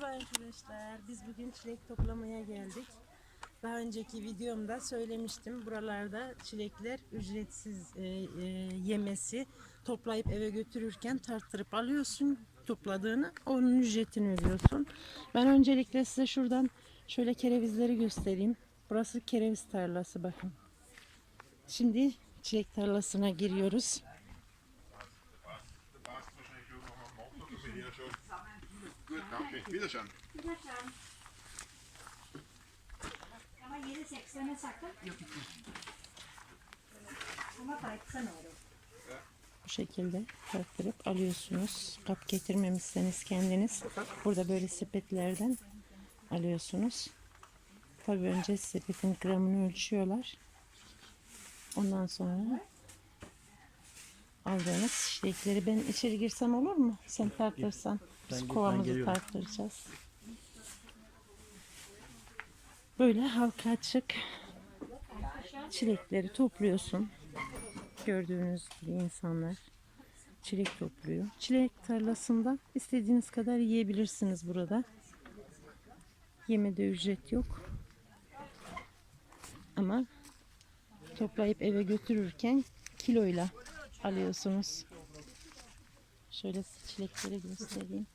Merhaba arkadaşlar. Biz bugün çilek toplamaya geldik. Daha önceki videomda söylemiştim. Buralarda çilekler ücretsiz e, e, yemesi toplayıp eve götürürken tarttırıp alıyorsun topladığını. Onun ücretini ödüyorsun. Ben öncelikle size şuradan şöyle kerevizleri göstereyim. Burası kereviz tarlası bakın. Şimdi çilek tarlasına giriyoruz. Gut, danke. Wiederschauen. Ama 7.80'e sakın. Ama kaçsan olur. Bu şekilde tarttırıp alıyorsunuz. Kap getirmemişseniz kendiniz burada böyle sepetlerden alıyorsunuz. Tabii önce sepetin gramını ölçüyorlar. Ondan sonra aldığınız çilekleri ben içeri girsem olur mu? Sen tartırsan. Biz kovamızı tartıracağız. Böyle halka açık çilekleri topluyorsun. Gördüğünüz gibi insanlar çilek topluyor. Çilek tarlasında istediğiniz kadar yiyebilirsiniz burada. Yemede ücret yok. Ama toplayıp eve götürürken kiloyla alıyorsunuz. Şöyle çilekleri göstereyim.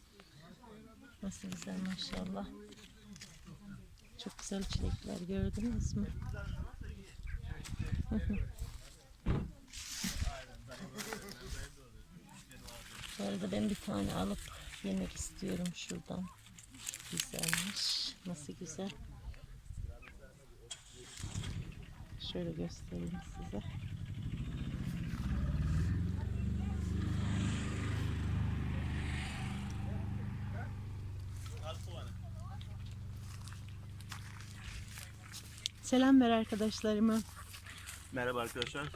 Nasıl güzel maşallah. Çok güzel çilekler gördünüz mü? Bu arada ben bir tane alıp yemek istiyorum şuradan. Güzelmiş. Nasıl güzel. Şöyle göstereyim size. Selam ver arkadaşlarıma. Merhaba arkadaşlar.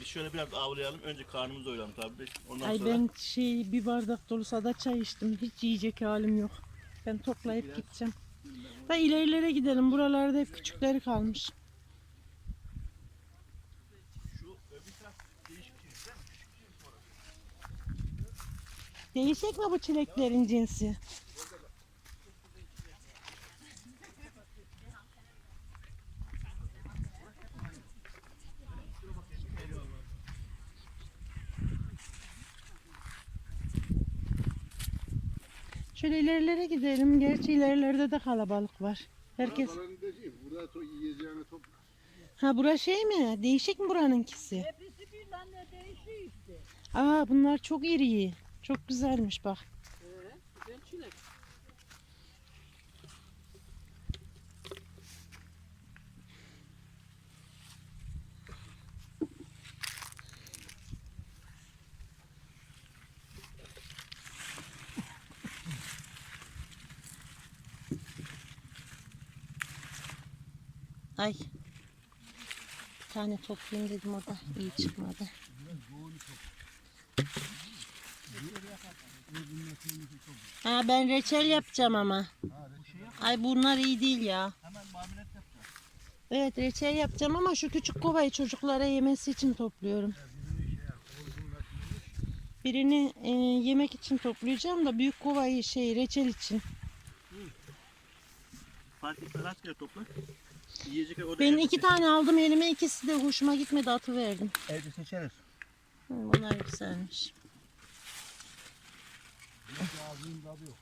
Biz şöyle biraz avlayalım. Önce karnımızı doyuralım tabii. Ondan Ay sonra ben şey bir bardak dolusu da çay içtim. Hiç yiyecek halim yok. Ben toplayıp gideceğim. Da ilerilere gidelim. Buralarda hep küçükleri kalmış. şey. Değişik mi bu çileklerin cinsi? Şöyle ilerilere gidelim. Gerçi ilerilerde de kalabalık var. Herkes... Burada to yiyeceğini topla. Ha bura şey mi? Değişik mi buranınkisi? Hepsi bir tane değişiyor işte. Aa bunlar çok iri. Çok güzelmiş bak. Güzel çilek. Ay. Bir tane toplayayım dedim o iyi çıkmadı. Ha ben reçel yapacağım ama. Ay bunlar iyi değil ya. Evet reçel yapacağım ama şu küçük kovayı çocuklara yemesi için topluyorum. Birini e, yemek için toplayacağım da büyük kovayı şey reçel için. Etmez rastgele topla. Yiyecekler orada Ben evde iki seç- tane aldım elime ikisi de hoşuma gitmedi atıverdim. Evde seçeriz. Hı, bunlar güzelmiş. Ağzının tadı yok.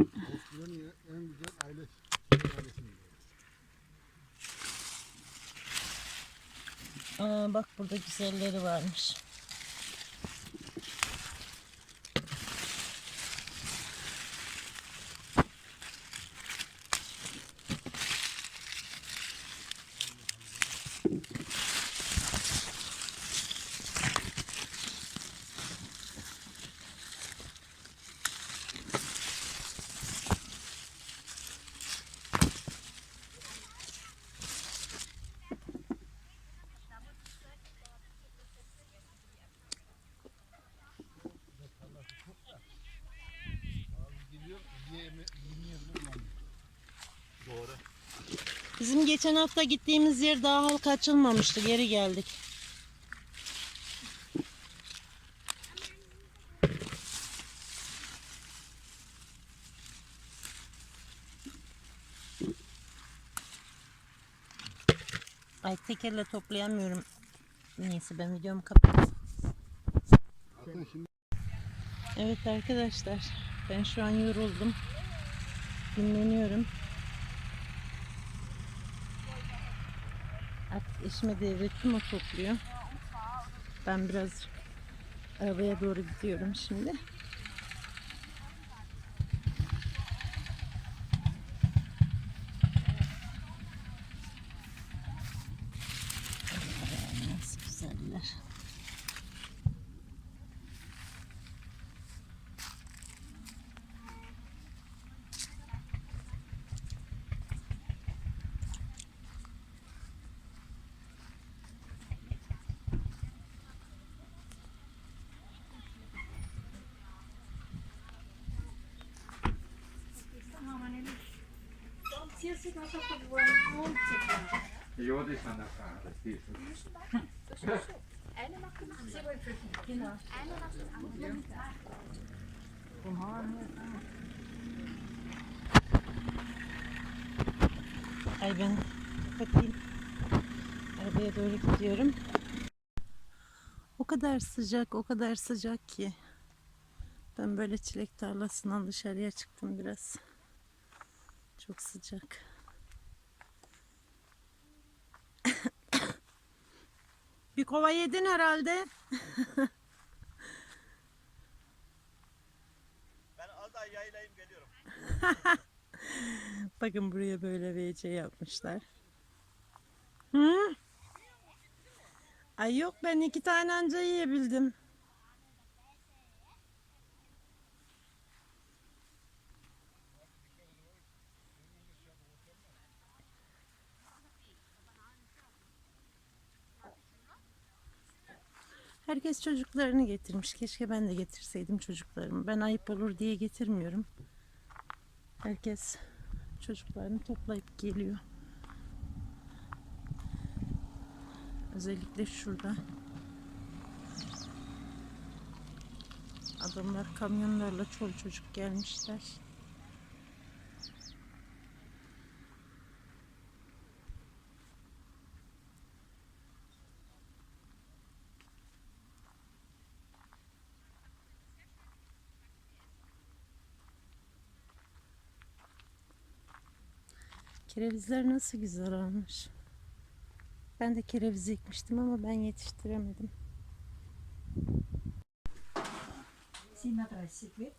Avusturya'nın en güzel aile. Aa, bak burada güzelleri varmış. Doğru. Bizim geçen hafta gittiğimiz yer daha halka açılmamıştı. Geri geldik. Ay tekerle toplayamıyorum. Neyse ben videomu kapatayım. Evet arkadaşlar ben şu an yoruldum. Dinleniyorum. Artık eşime devrettim o topluyor. Ben biraz arabaya doğru gidiyorum şimdi. Nasıl güzeller. Er så. Ay ben kapatayım. Arabaya doğru gidiyorum. O kadar sıcak, o kadar sıcak ki. Ben böyle çilek tarlasından dışarıya çıktım biraz. Çok sıcak. Bir kova yedin herhalde. Ben az daha yaylayayım geliyorum. Bakın buraya böyle VC yapmışlar. Hı? Ay yok ben iki tane anca yiyebildim. Herkes çocuklarını getirmiş. Keşke ben de getirseydim çocuklarımı. Ben ayıp olur diye getirmiyorum. Herkes çocuklarını toplayıp geliyor. Özellikle şurada. Adamlar kamyonlarla çol çocuk gelmişler. Kerevizler nasıl güzel olmuş. Ben de kereviz ekmiştim ama ben yetiştiremedim. 37 weg.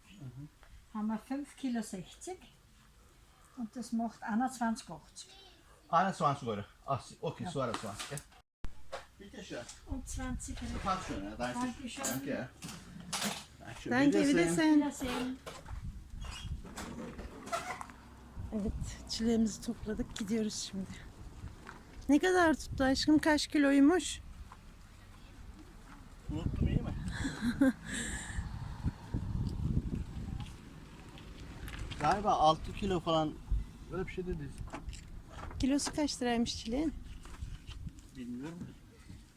Haben wir 5 Kilo 60 und das macht 21,80. 21 euro. Ah, okay, så är det 20. Bitte schön. Und 20 Kilo. Tack schön. ja, Danke. Danke. Danke. Danke, Wiedersehen. Wiedersehen. Evet, çileğimizi topladık, gidiyoruz şimdi. Ne kadar tuttu aşkım? Kaç kiloymuş? Unuttum iyi mi? Galiba 6 kilo falan böyle bir şey dedi. Kilosu kaç liraymış çileğin? Bilmiyorum.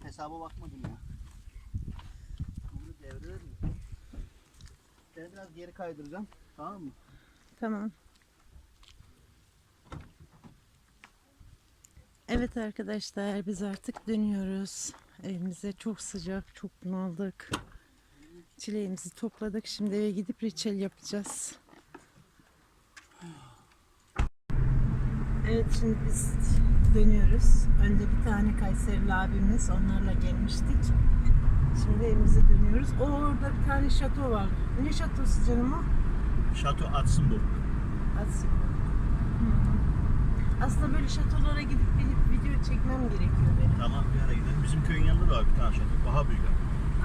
Hesaba bakmadım ya. Bunu devrilir mi? Seni biraz geri kaydıracağım. Tamam mı? Tamam. Evet arkadaşlar biz artık dönüyoruz. Evimize çok sıcak, çok bunaldık. Çileğimizi topladık. Şimdi eve gidip reçel yapacağız. Evet şimdi biz dönüyoruz. Önde bir tane Kayserili abimiz onlarla gelmiştik. Şimdi evimize dönüyoruz. Orada bir tane şato var. Ne şatosu canım o? Şato Atsenburg. Aslında. Aslında böyle şatolara gidip bir video çekmem gerekiyor benim. Tamam bir ara gidelim. Bizim köyün yanında da var bir tane şato. Daha büyük.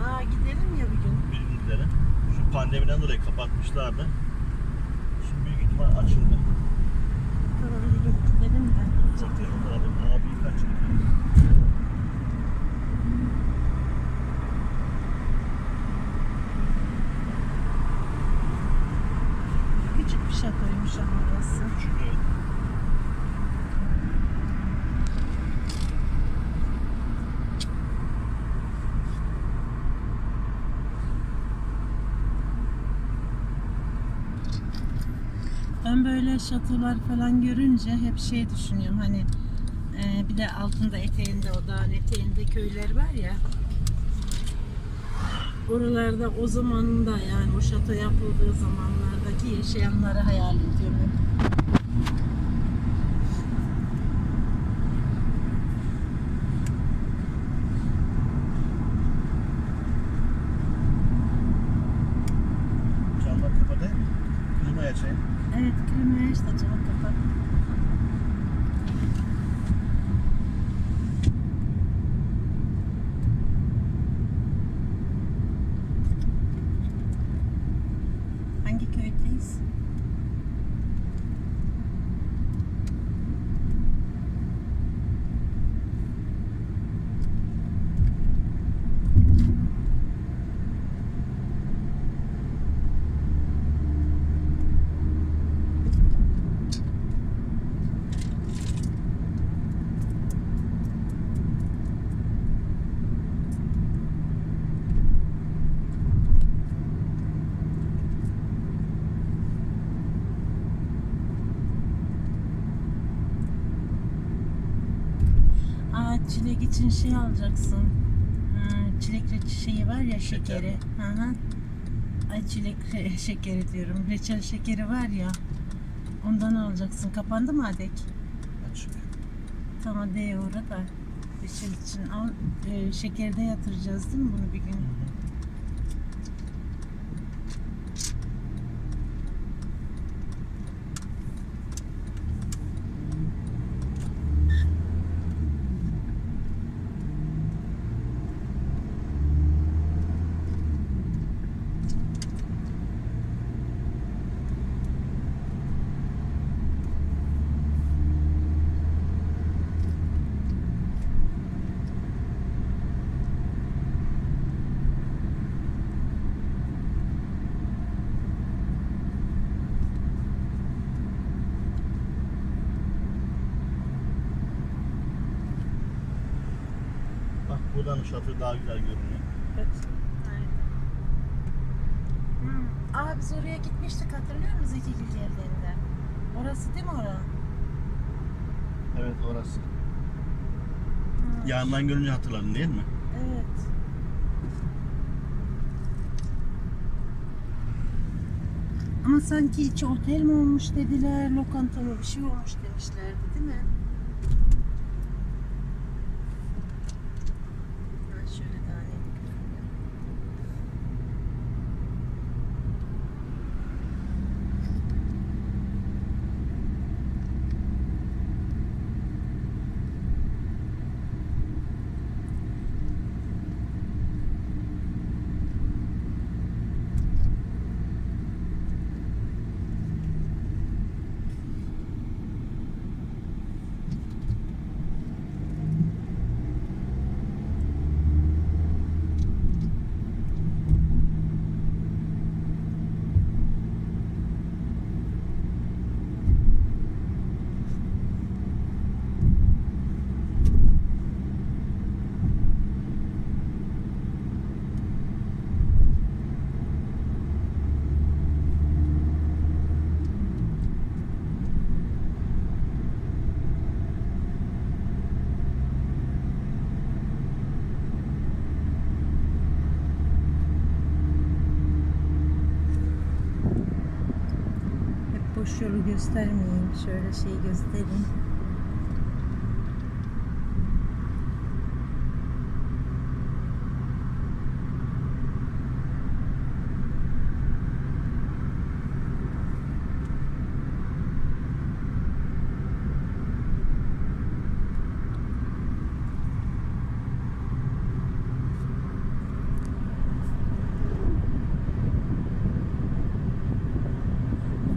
Aa gidelim ya bir gün. Bir gün gidelim. Şu pandemiden dolayı kapatmışlardı. Şimdi büyük ihtimal açıldı. Tamam bir gün gidelim de. Da abi, abi kaçırdı. Küçük bir şatoymuş ama orası. Çünkü Ben böyle şatolar falan görünce hep şey düşünüyorum hani e, bir de altında eteğinde o dağın eteğinde köyler var ya. Oralarda o zamanında yani o şato yapıldığı zamanlardaki yaşayanları hayal ediyorum. hep. Camlar kapatayım. Klimayı açayım. Evet klimayı işte camı kapat. Hangi köydeyiz? Aa çilek için şey alacaksın. Ha, çilek şeyi var ya Şeker şekeri. Hı hı. Ay çilek şekeri diyorum. Reçel şekeri var ya. Ondan alacaksın. Kapandı mı adek? Açmıyor. Tamam de uğra da. Reçel için al. E, şekerde yatıracağız değil mi bunu bir gün? Bak buradan şatır daha güzel görünüyor. Evet. Hmm. Aa biz oraya gitmiştik hatırlıyor musun Zeki Gül? Orası değil mi ora? Evet orası. Hmm. Yandan görünce hatırladın değil mi? Evet. Ama sanki içi otel mi olmuş dediler, lokanta mı bir şey olmuş demişlerdi değil mi? Ha, şöyle daha net görünüyor. Yolu göstermeyeyim. Şöyle şey göstereyim.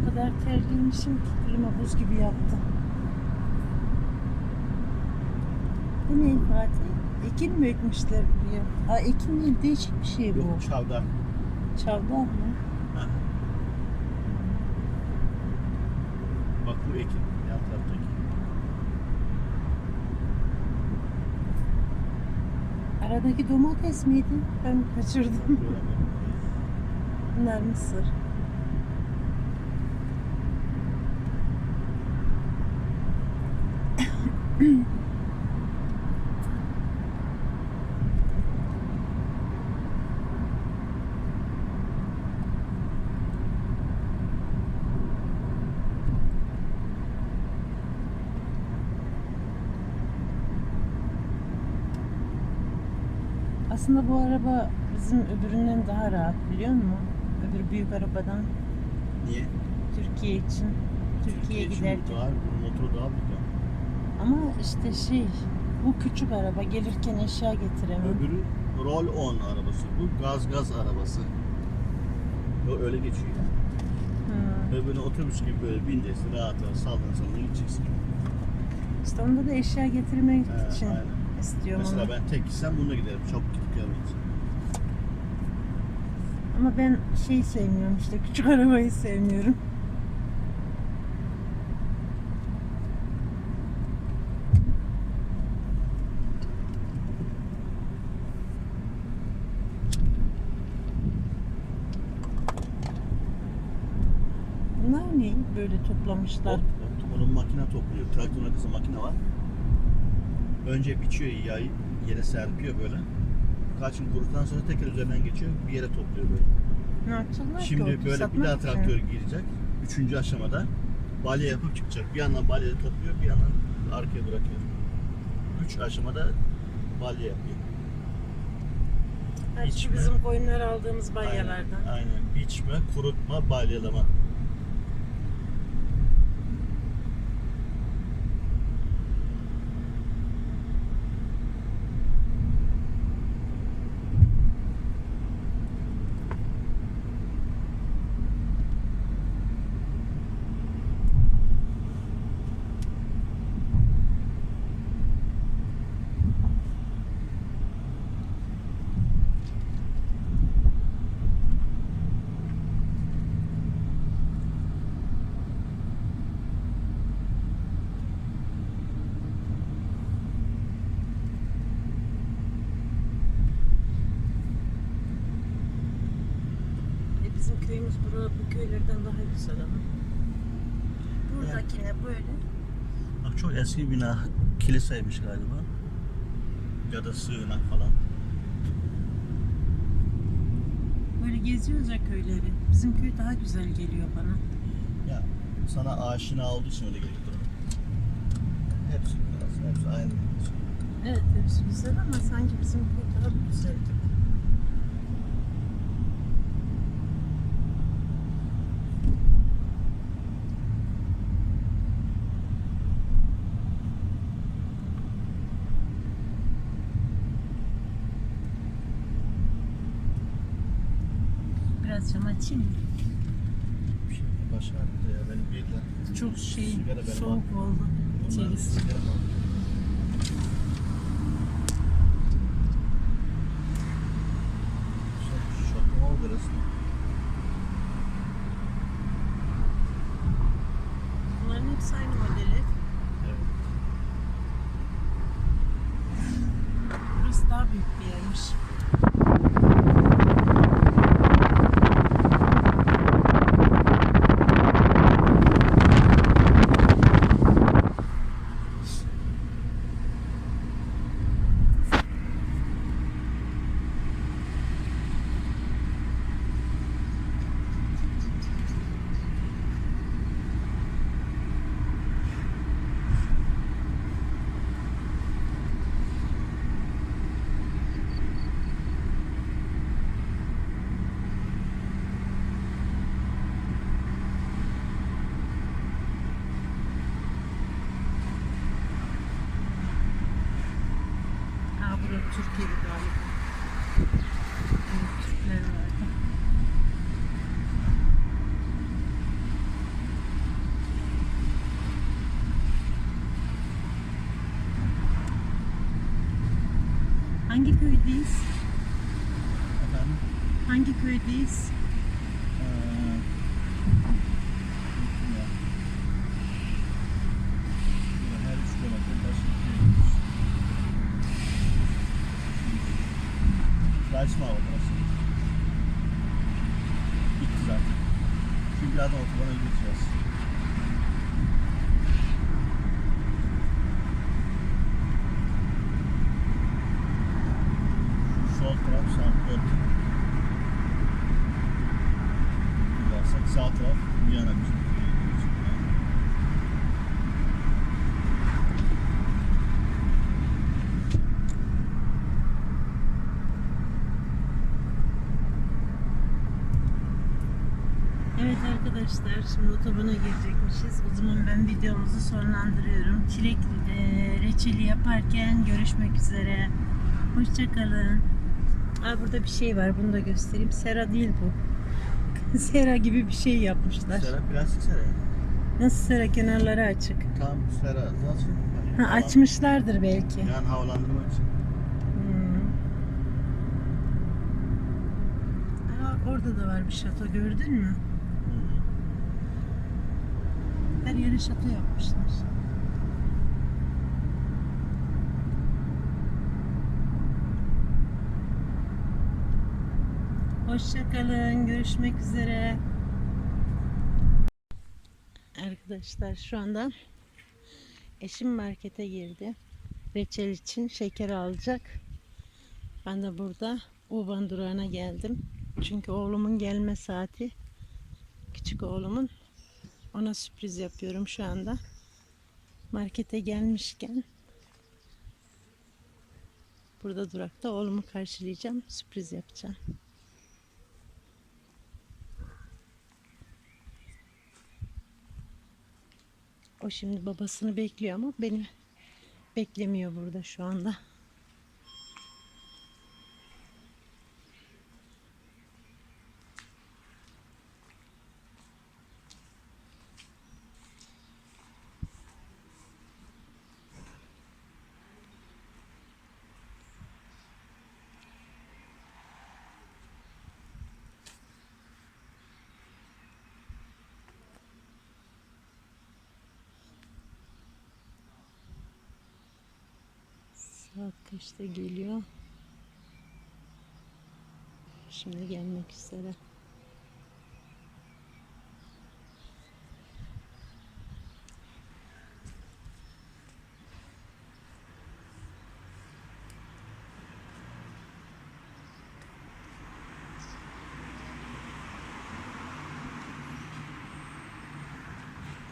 O kadar ki klima buz gibi yaptı. Bu ne Fatih? Ekin mi ekmişler buraya? Aa ekin değil değişik bir şey bu. Yok çavdar. Çavdar mı? Bak bu ekin. Yan taraftaki. Aradaki domates miydi? Ben kaçırdım. Bunlar mısır. Aslında bu araba bizim öbüründen daha rahat biliyor musun? Öbür büyük arabadan. Niye? Türkiye için. Türkiye, Türkiye giderken. Daha, motoru daha büyük. Ama işte şey bu küçük araba gelirken eşya getiremem. Öbürü roll on arabası. Bu gaz gaz arabası. O öyle geçiyor. Hı. Öbürüne otobüs gibi böyle bineceksin rahat rahat sallan sallan gideceksin. İşte onda da eşya getirmek He, için aynen. istiyorum Mesela onu. ben tek gitsem bununla giderim. Çabuk gidip gelmeyiz. Ama ben şey sevmiyorum işte küçük arabayı sevmiyorum. Bunlar ne? Böyle toplamışlar. Onun makine topluyor. Traktörün arkasında makine var. Önce biçiyor yağı yere serpiyor böyle. Kaç gün kuruduktan sonra tekrar üzerinden geçiyor bir yere topluyor böyle. Ne yapacaklar ki? Şimdi Otu böyle bir daha için. traktör girecek. Üçüncü aşamada balya yapıp çıkacak. Bir yandan balya topluyor, bir yandan arkaya bırakıyor. Üç aşamada balya yapıyor. İçme. bizim koyunlar aldığımız balyalardan. Aynen, aynen. Biçme, kurutma, balyalama. E bizim köyümüz bura, bu köylerden daha güzel ama. Buradakine böyle. Bak çok eski bina kiliseymiş galiba. Ya da sığınak falan. Böyle geziyoruz ya köyleri. Bizim köy daha güzel geliyor bana. Ya sana aşina olduğu için öyle geliyor. Hepsi aslında hepsi aynı. Evet hepsi güzel ama sanki bizim köy daha bir güzel gibi. Biraz cam açayım mı? Bir şey başardı ya benim bir de Çok şey soğuk oldu içerisi. Şokum oldu resmen. Bunların hepsi aynı modeli. Evet. Burası daha büyük bir yermiş. Aa burada Türkiye'de galiba. Evet, Türkler vardı. Hangi köydeyiz? Efendim? Hangi köydeyiz? Ee, ya. Burada her üç kilometre başı bir köy gidiyoruz. Reichsmauer burası. Bitti zaten. Şimdi birazdan otobana gideceğiz. Şu sol taraf Sankt Gidersek sağ taraf Viyana bizim. Evet arkadaşlar şimdi otobana girecekmişiz. O zaman ben videomuzu sonlandırıyorum. Çilek e, reçeli yaparken görüşmek üzere. Hoşçakalın. Aa, burada bir şey var bunu da göstereyim. Sera değil bu. sera gibi bir şey yapmışlar. Sera plastik sera. Nasıl sera kenarları açık. Tam sera. Nasıl? Ha, açmışlardır belki. Yani havalandırma için. Hmm. Aa, orada da var bir şato gördün mü? Her yere şato yapmışlar. Hoşçakalın. Görüşmek üzere. Arkadaşlar şu anda eşim markete girdi. Reçel için şeker alacak. Ben de burada U-Bahn durağına geldim. Çünkü oğlumun gelme saati. Küçük oğlumun. Ona sürpriz yapıyorum şu anda. Markete gelmişken burada durakta oğlumu karşılayacağım. Sürpriz yapacağım. O şimdi babasını bekliyor ama beni beklemiyor burada şu anda. Saat kaçta geliyor? Şimdi gelmek üzere.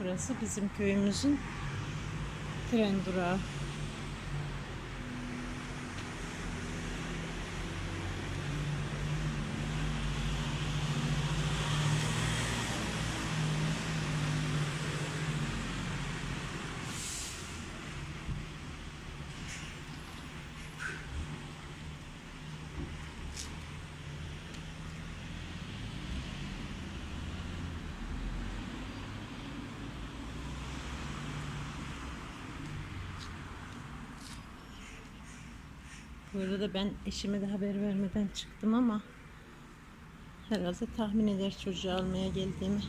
Burası bizim köyümüzün tren durağı. Bu arada ben eşime de haber vermeden çıktım ama herhalde tahmin eder çocuğu almaya geldiğimi.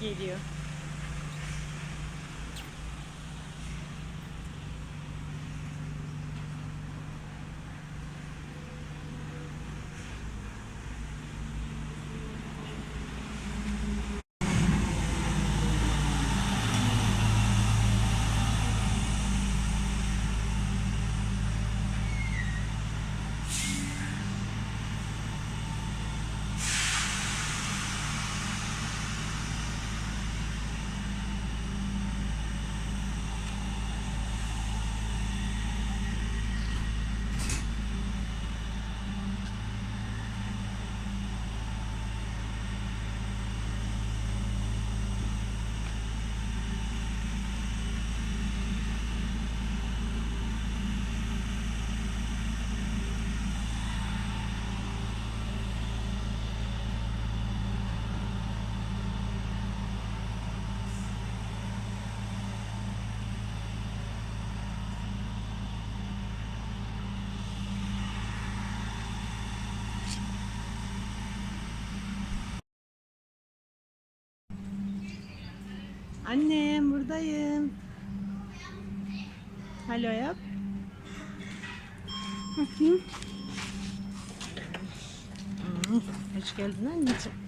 Geliyor. Annem buradayım. Alo yap. Bakayım. Hmm, Hoş geldin anneciğim.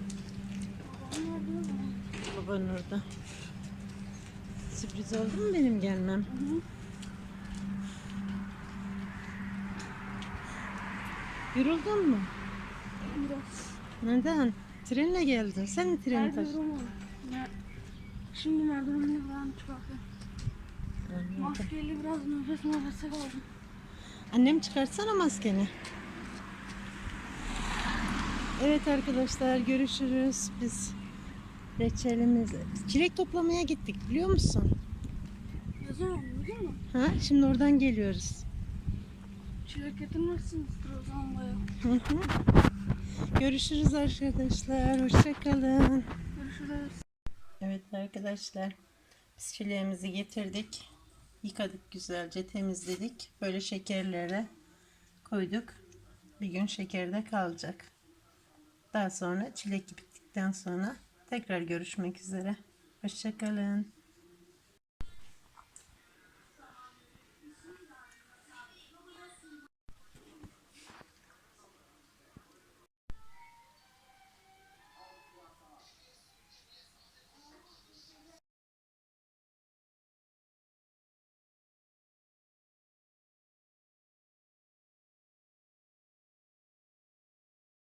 Baban orada. Sürpriz oldu mu benim gelmem? Yoruldun mu? Biraz. Neden? Trenle geldin. Sen mi treni taşıdın? Şimdi merdivenle falan çıkartıyorum. Maskeyle biraz nefes nefese kaldım. Annem çıkartsana maskeni. Evet arkadaşlar görüşürüz. Biz reçelimiz çilek toplamaya gittik biliyor musun? Yazıyorum biliyor musun? Ha şimdi oradan geliyoruz. Çilek getirmezsinizdir o zaman bayağı. Görüşürüz arkadaşlar. Hoşçakalın. Görüşürüz. Evet arkadaşlar. Biz getirdik. Yıkadık güzelce temizledik. Böyle şekerlere koyduk. Bir gün şekerde kalacak. Daha sonra çilek bittikten sonra tekrar görüşmek üzere. Hoşçakalın.